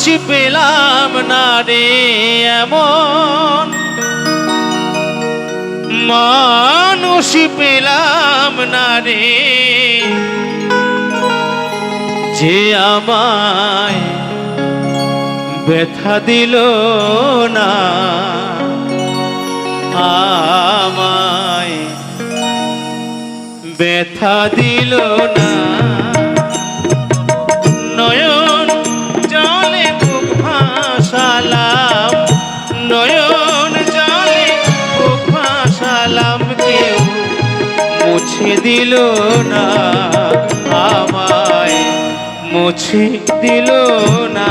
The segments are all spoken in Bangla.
মানুষ পেলাম না রে এমন। মানুষ পেলাম না রে। যে আমায় ব্যথা দিল না, আমায় ব্যথা দিল না। নয়ন নয়ন জলে বুক ভাসালাম কেউ মুছে দিল না আমায় মুছে দিল না।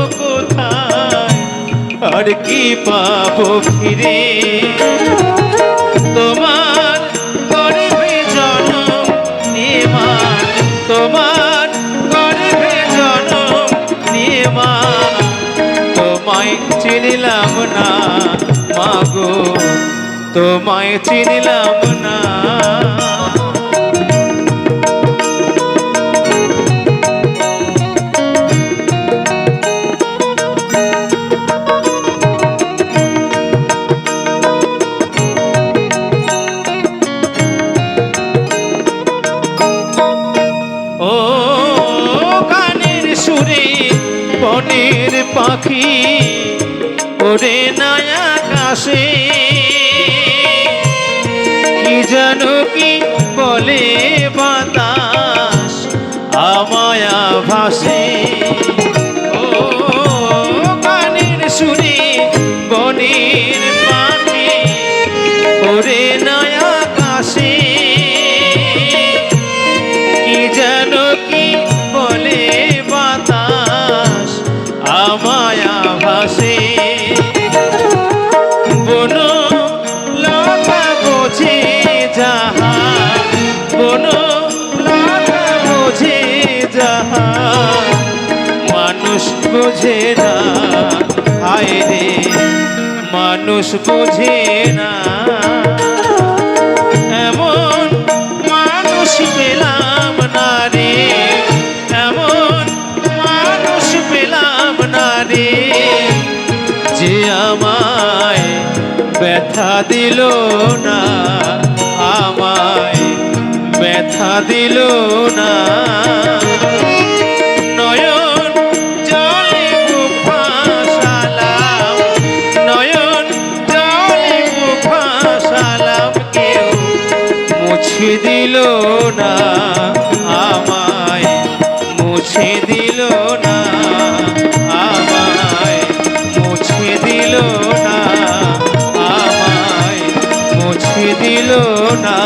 আর কি পাবো ফিরে? তোমার গর্ভে জনম নিমা তোমার গর্ভে জনম নিমা তোমায় চিনলাম না মাগো তোমায় চিনলাম না। বনের পাখি ওরে নয়া কাশে কি জানো কি বলে মানুষ বোঝে না। হায় রে, মানুষ বোঝে না। এমন মানুষ পেলাম না রে। এমন মানুষ পেলাম না রে। যে আমায় ব্যথা দিল না, আমায় ব্যথা দিল না। মুছে দিল না, আমায় মুছে দিল না, আমায় মুছে দিল না, আমায় মুছে দিল না।